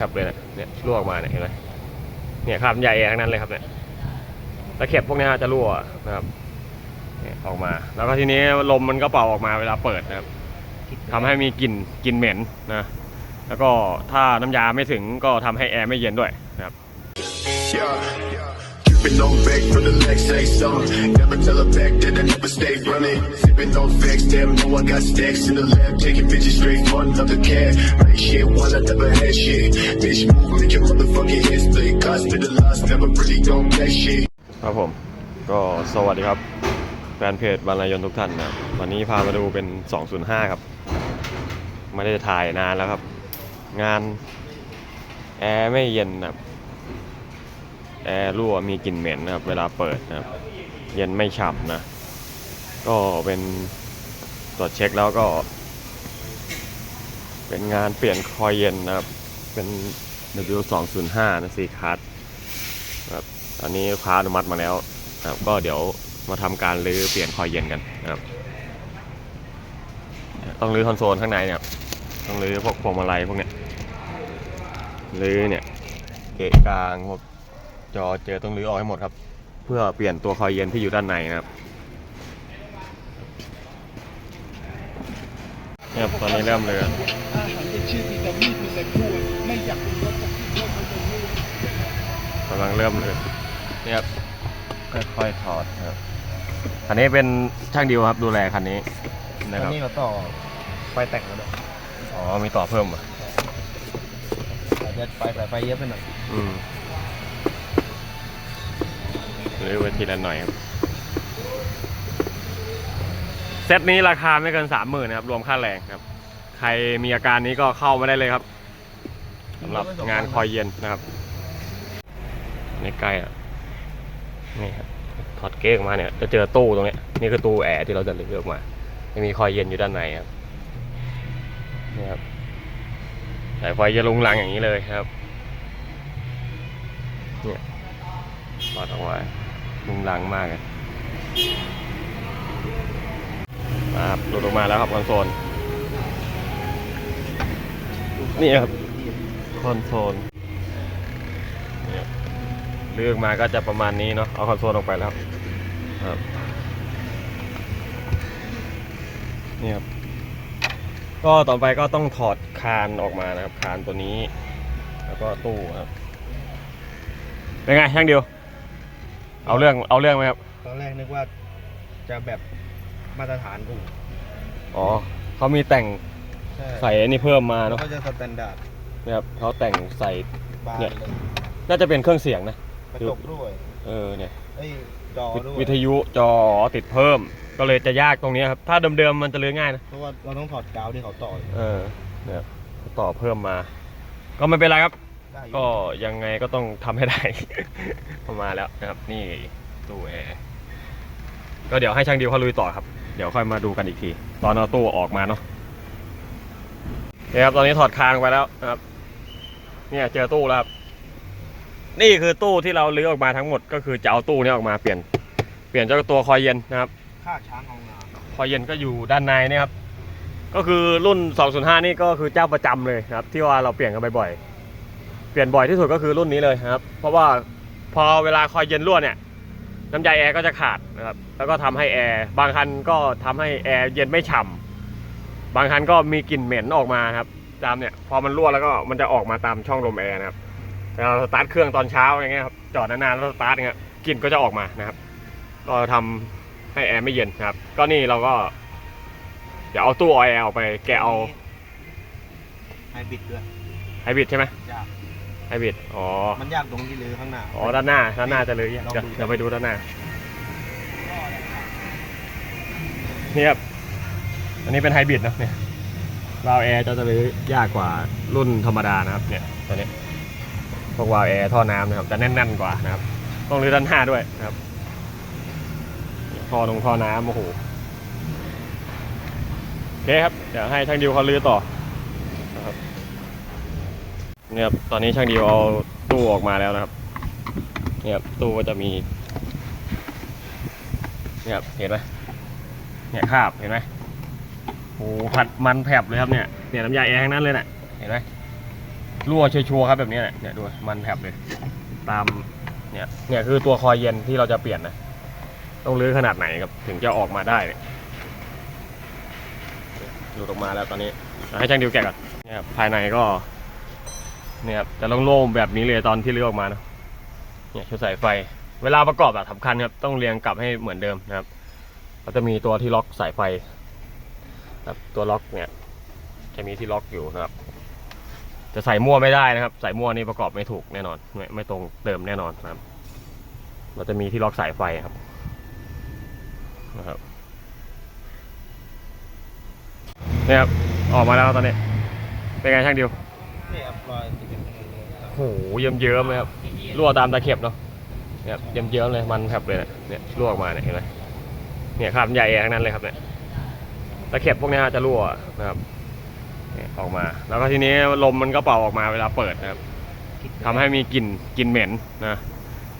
ครับเลยนะเนี่ยรั่วออกมาเนี่ยเห็นไหมเนี่ยคราบน้ำยาแอร์ทั้งนั้นเลยครับเนี่ยตะเข็บพวกนี้จะรั่วนะครับเนี่ยออกมา แล้วก็ทีนี้ลมมันก็เป่าออกมาเวลาเปิดนะครับทำให้มีกลิ่นกลิ่นเหม็นนะแล้วก็ถ้าน้ำยาไม่ถึงก็ทำให้แอร์ไม่เย็นด้วยนะครับ Yeah. Keeping on back for the next say something. Never tell her back that I never stay running. Sipping on facts, damn, know I got stacks in the lab. Taking bitches straight for another cat. Like shit, one I never had shit. Bitch, move, make your motherfucking head split. Hospitalized, never really don't get shit. ครับผม ก็สวัสดีครับ แฟนเพจบรรลัยยนทุกท่านนะวันนี้พามาดูเป็น 205 ครับ ไม่ได้ถ่ายนานแล้วครับ งานแอร์ไม่เย็นนะครับ แอร์รั่วมีกลิ่นเหม็นนะครับ เวลาเปิดนะครับ เย็นไม่ฉ่ำนะ ก็เป็นตรวจเช็คแล้วก็ เป็นงานเปลี่ยนคอยเย็นนะครับ เป็น W205 นะซีคัสครับตอนนี้ลูกค้าอนุมัติมาแล้วนะครับ ก็เดี๋ยวมาทำการรื้อเปลี่ยนคอยเย็นกันนะครับ ต้องรื้อคอนโซลข้างในเนี่ย ต้องรื้อพวกพวงมาลัยพวกเนี้ยรื้อเนี่ยเกะกลางพวก จอเจอต้องรื้อออกให้หมดครับ เพื่อเปลี่ยนตัวคอยเย็นที่อยู่ด้านในนะครับเนี่ยครับตอนนี้เริ่มเลยอาหารเป็นชื่อวิตามินมีแต่พูดไม่อยากเป็นรสจากที่โลกเขาจะรู้กำลังเริ่มเลยเนี่ยครับค่อยๆถอดนะครับคันนี้เป็นช่างดิวครับดูแลคันนี้นะตคอนรับนี้เราต่อไฟแต่งแล้วด้วยอ๋อมีต่อเพิ่มเหรอะอาจจะไฟสายไฟเยอะไปหน่อยอืม หรือไว้ทีละหน่อยครับเซตนี้ราคาไม่เกินสามหมื่นนะครับ รวมค่าแรงครับ ใครมีอาการนี้ก็เข้ามาได้เลยครับสำหรับงานคอยเย็นนะครับนี่ใกล้อะนี่ครับถอดเก๊กออกมาเนี่ยจะเจอตู้ตรงนี้นี่คือตู้แอร์ที่เราจะเลือกออกมาจะมีคอยเย็นอยู่ด้านในครับนี่ครับสายไฟจะลุงลังอย่างนี้เลยครับเนี่ยถอดออกมา ลุงลังมากเลยมาครับหลุดออกมาแล้วครับคอนโซล นี่ครับคอนโซลนี่ยเลือกมาก็จะประมาณนี้เนาะ เอาคอนโซลออกไปแล้วครับ นี่ครับ ก็ต่อไปก็ต้องถอดคานออกมานะครับ คานตัวนี้ แล้วก็ตู้ครับ เป็นไงช่างเดียว เอาเรื่องเอาเรื่องไหมครับ ตอนแรกนึกว่าจะแบบมาตรฐานกูอ๋อเขามีแต่งใช่ใส่อันนี้เพิ่มมาแล้วเนาะก็จะสแตนดาร์ดนะครับเขาแต่งใส่ บานเนี่ย เลยน่าจะเป็นเครื่องเสียงนะ กระจกด้วยเออเนี่ยเอ้ยจอวิด้วยวิทยุจอติดเพิ่ม ก็เลยจะยากตรงนี้ครับ ถ้าเดิมๆมันจะเลือง่ายนะ เพราะว่าเราต้องถอดกาวที่เขาต่อ เออเนี่ยต่อเพิ่มมา ก็ไม่เป็นไรครับได้อยู่ ก็ยังไงก็ต้องทำให้ได้พอมาแล้วนะครับ นี่ตู้แอร์ก็เดี๋ยวให้ช่างดิวเขาลุยต่อครับ เดี๋ยวค่อยมาดูกันอีกที ตอนเอาตู้ออกมาเนาะเนี่ยครับตอนนี้ถอดคางไปแล้วนะครับ เนี่ยเจอตู้แล้วครับ นี่คือตู้ที่เราลื้อออกมาทั้งหมด ก็คือจะเอาตู้เนี้ออกมาเปลี่ยน เปลี่ยนเจ้าตัวคอยเย็นนะครับค่าช้างของงานคอยเย็นก็อยู่ด้านในเนี่ยครับ ก็คือรุ่น 205 นี่ก็คือเจ้าประจำเลยนะครับ ที่ว่าเราเปลี่ยนกันบ่อยๆ เปลี่ยนบ่อยที่สุดก็คือรุ่นนี้เลยนะครับ เพราะว่าพอเวลาคอยเย็นรั่วเนี่ยน้ำยาแอร์ก็จะขาดนะครับแล้วก็ทำให้แอร์บางคันก็ทำให้แอร์เย็นไม่ฉ่ำบางคันก็มีกลิ่นเหม็นออกมาครับตามเนี่ยพอมันรั่วแล้วก็มันจะออกมาตามช่องลมแอร์นะครับแต่เราสตาร์ทเครื่องตอนเช้าอย่างเงี้ยครับจอดนานๆแล้วสตาร์ทอย่างเงี้ยกลิ่นก็จะออกมานะครับ ก็ทำให้แอร์ไม่เย็นนะครับ ก็นี่เราก็เดี๋ยวเอาตู้ออยล์ออกไปแกะเอาไฮบริดด้วยไฮบริดใช่ไหมยาก ไฮบริดอ๋อ มันยากตรงที่ลื้อข้างหน้า อ๋อ ด้านหน้า ด้านหน้าจะเลยลองเดี๋ยวดู เดี๋ยวไปดูด้านหน้า นี่ครับ อันนี้เป็นไฮบริดเนอะเนี่ยวาล์วแอร์จะจะเลยยากกว่ารุ่นธรรมดานะครับ เนี่ย ตัวนี้ พวกวาล์วแอร์ท่อน้ำนะครับ จะแน่นๆกว่านะครับ ต้องรื้อด้านหน้าด้วยนะครับ ท่อตรงท่อน้ำโอ้โห โอเคครับ เดี๋ยวให้ช่างดิวเขาลื้อต่อนะครับ เนี่ยครับตอนนี้ช่างดิวเอาตู้ออกมาแล้วนะครับ เนี่ยครับตู้ก็จะมี เนี่ยครับเห็นไหมเนี่ยคราบเห็นไหมโอ้โหผัดมันแผบเลยครับเนี่ยเนี่ยน้ำยาแอร์ทั้งนั้นเลยน่ะเห็นไหมรั่วชัวร์ครับแบบนี้แหละเนี่ยดูมันแผบเลย ตามเนี่ยเนี่ยคือตัวคอยเย็นที่เราจะเปลี่ยนนะต้องรื้อขนาดไหนครับถึงจะออกมาได้เนี่ยหลุดออกมาแล้วตอนนี้ให้ช่างดิวแกะก่อนเนี่ยครับภายในก็ เนี่ยครับจะโล่งๆแบบนี้เลยตอนที่รื้อออกมานะเนี่ยชุดสายไฟ เวลาประกอบอะสำคัญครับต้องเรียงกลับให้เหมือนเดิมนะครับก็จะมีตัวที่ล็อกสายไฟครับตัวล็อกเนี่ย จะมีที่ล็อกอยู่นะครับ จะใส่มั่วไม่ได้นะครับ ใส่มั่วนี่ประกอบไม่ถูกแน่นอน ไม่ไม่ตรงเดิมแน่นอนนะครับ เราจะมีที่ล็อกสายไฟครับนะครับเนี่ยครับออกมาแล้วตอนนี้ เป็นไงช่างดิว รอยติดเป็นโอ้โหเยิ้มเยิ้มเลยครับรั่วตามตะเข็บเนาะเนี่ยเยิ้มเยิ้มเลยมันแผบเลยเนี่ยรั่วออกมาเนี่ยเห็นไหมเนี่ยคราบใหญ่ทั้งนั้นเลยครับเนี่ยตะเข็บพวกนี้จะรั่วนะครับเนี่ยออกมา แล้วก็ทีนี้ลมมันก็เป่าออกมาเวลาเปิดนะครับทำให้มีกลิ่นกลิ่นเหม็นนะ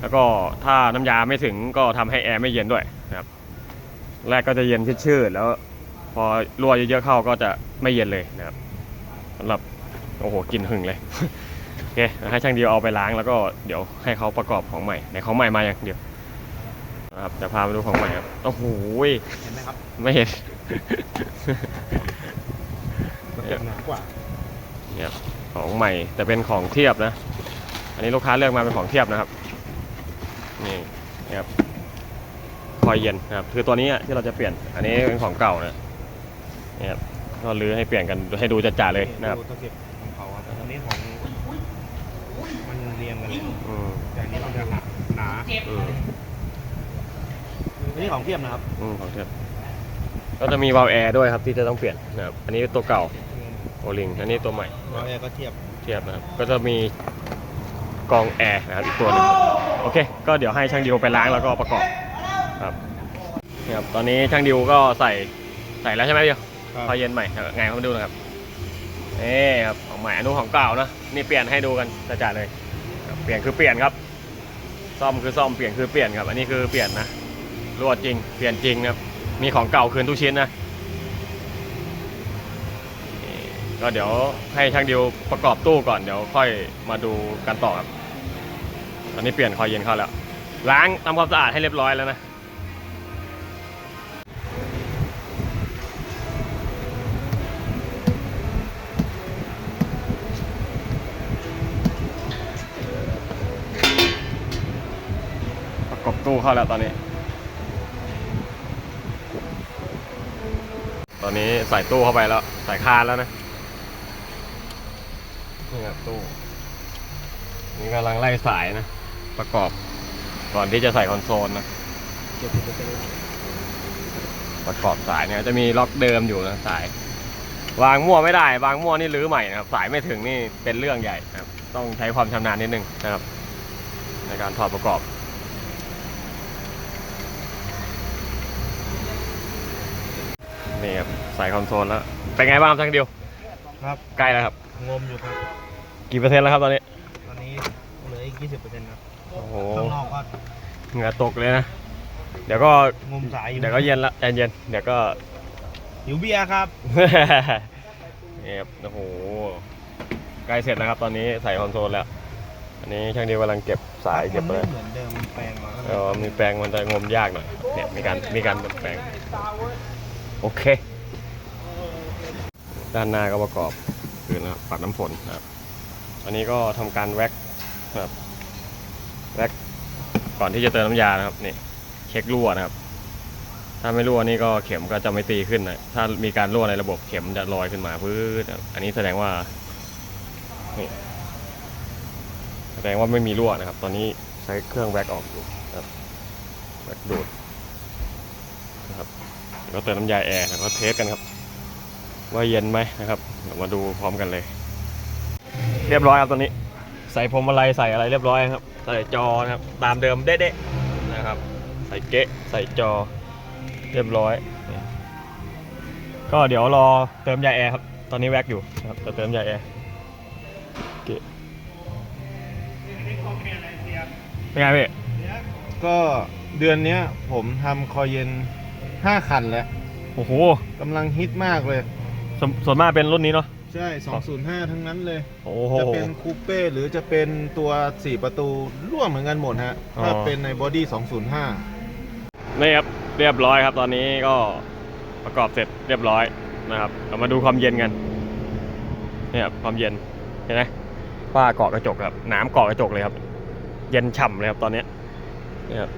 แล้วก็ถ้าน้ำยาไม่ถึงก็ทำให้แอร์ไม่เย็นด้วยนะครับ แรกก็จะเย็นชืดๆแล้ว พอรั่วเยอะๆเข้าก็จะไม่เย็นเลยนะครับสำหรับ โอ้โหกลิ่นหึงเลยโอเคให้ช่างเดียวเอาไปล้างแล้วก็เดี๋ยวให้เขาประกอบของใหม่ในของใหม่มาอย่างเดียวนะครับจะพาไปดูของใหม่ครับโอ้โหเห็นไหมครับไม่เห็นมันเป็นหนากว่าเนี่ยของใหม่แต่เป็นของเทียบนะ อันนี้ลูกค้าเลือกมาเป็นของเทียบนะครับนี่นะครับคอยเย็นนะครับคือตัวนี้อะที่เราจะเปลี่ยน อันนี้เป็นของเก่านะเนี่ยครับก็รื้อให้เปลี่ยนกันให้ดูจัดๆเลยนะครับ นเลยอืมแต่อันนี้มันจะหนาหนาอืมอันนี้ของเทียมนะครับอืมของเทียบก็จะมีวาล์วแอร์ด้วยครับที่จะต้องเปลี่ยนนะครับอันนี้ตัวเก่าโอลิงอันนี้ตัวใหม่เราแอร์ก็เทียบ เทียบนะครับ ก็จะมีกรองแอร์นะครับอีกตัวหนึงโอเค ก็เดี๋ยวให้ช่างดิวไปล้างแล้วก็ประกอบครับนี่ครับ ตอนนี้ช่างดิวก็ใส่ใส่แล้วใช่ไหมดิวครับ พอเย็นใหม่ครับไงเขามาดูนะครับนี่ครับของใหม่อันนู้นของเก่านะนี่เปลี่ยนให้ดูกันจัดๆเลยครับเป ลี่ยนคือเปลี่ยนครับ ซ่อมคือซ่อมเปลี่ยนคือเปลี่ยนครับ อันนี้คือเปลี่ยนนะรั่วจริง เปลี่ยนจริงครับ มีของเก่าคืนทุกชิ้นนะก็เดี๋ยวให้ช่างดิวประกอบตู้ก่อนเดี๋ยวค่อยมาดูกันต่อครับ ตอนนี้เปลี่ยนคอยเย็นเข้าแล้ว ล้างทำความสะอาดให้เรียบร้อยแล้วนะ บตู้เข้าแล้วตอนนี้ ตอนนี้ใส่ตู้เข้าไปแล้ว ใส่คานแล้วนะ นี่ครับตู้ นี่กำลังไล่สายนะ ประกอบก่อนที่จะใส่คอนโซลนะปเลยประกอบสายเนี่ยจะมีล็อกเดิมอยู่นะสาย วางมั่วไม่ได้ วางมั่วนี่รื้อใหม่นะครับ สายไม่ถึงนี่เป็นเรื่องใหญ่นะครับ ต้องใช้ความชำนาญนิดนึงนะครับ ในการถอดประกอบ นี่ครับใส่คอนโซลแล้ว เป็นไงบ้างครับช่างเดียว ครับใกล้แล้วครับ งมอยู่ครับ กี่เปอร์เซ็นต์แล้วครับตอนนี้ ตอนนี้เหลืออีก20%ครับโอ้โหข้างนอกก็เหงื่อตกเลยนะ เดี๋ยวก็งมสายอยู่เดี๋ยวก็เย็นละใจเย็นเดี๋ยวก็ หิวเบียร์ครับนี่ครับโอ้โหใกล้เสร็จแล้วครับ ตอนนี้ใส่คอนโซลแล้ว อันนี้ช่างเดียวกำลังเก็บสายเก็บมันเลไม่ยเหมือนเดิมแปลงมาก็เลเอยอมีแปลงมันจะงมยากหน่อยเนี่ยมีการมีการแปลง โอเค ด้านหน้าก็ประกอบคืนนะปัดน้ำฝนนะครับ อันนี้ก็ทำการแว็กนะครับแว็กก่อนที่จะเติมน้ำยานะครับนี่เช็ครั่วนะครับ ถ้าไม่รั่วนี่ก็เข็มก็จะไม่ตีขึ้นนะถ้ามีการรั่วในระบบเข็มจะลอยขึ้นมาพื้นอันนี้แสดงว่านี่แสดงว่าไม่มีรั่วนะครับ ตอนนี้ใช้เครื่องแว็กออกอยู่ครับแว็กดูด ก็เติมน้ำยาแอร์แล้วก็เทสกันครับ ว่าเย็นไหมนะครับเดี๋ยวมาดูพร้อมกันเลย เรียบร้อยครับตอนนี้ ใส่พรมอะไรใส่อะไรเรียบร้อยครับ ใส่จอนะครับตามเดิมเด๊ะๆนะครับ ใส่เกะใส่จอ เรียบร้อย ก็เดี๋ยวรอเติมยาแอร์ครับตอนนี้แว็กอยู่นะครับจะเติมยาแอร์เกะเป็นไงพี่ก็เดือนเนี้ยผมทำคอเย็น 5คันแล้วโอ้โหกำลังฮิตมากเลยสวนส่วนมากเป็นรุ่นนี้เนาะใช่ 205 ทั้งนั้นเลย โอ้โห จะเป็นคูเป้หรือจะเป็นตัว 4 ประตูร่วมเหมือนกันหมดฮะอ๋อถ้าเป็นในบอดี้นี่ครับเรียบร้อยครับ ตอนนี้ก็ประกอบเสร็จเรียบร้อยนะครับเรามาดูความเย็นกันเนี่ยครับความเย็นเห็นไหมฝ้าเกาะกระจกครับน้ำเกาะกระจกเลยครับ เย็นฉ่ำเลยครับตอนเนี้ยเนี่ยครับ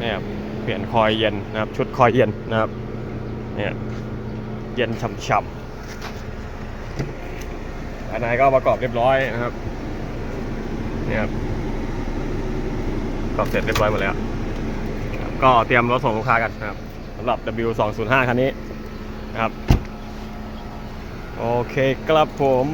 เนี่ยครับเปลี่ยนคอยเย็นนะครับ ชุดคอยเย็นนะครับเนี่ยเย็นฉ่ำๆภายในก็ประกอบเรียบร้อยนะครับเนี่ยครับประกอบเสร็จเรียบร้อยหมดแล้วก็เตรียมรถส่งลูกค้ากันนะครับสำหรับ W205 คันนี้นะครับ โอเคครับผม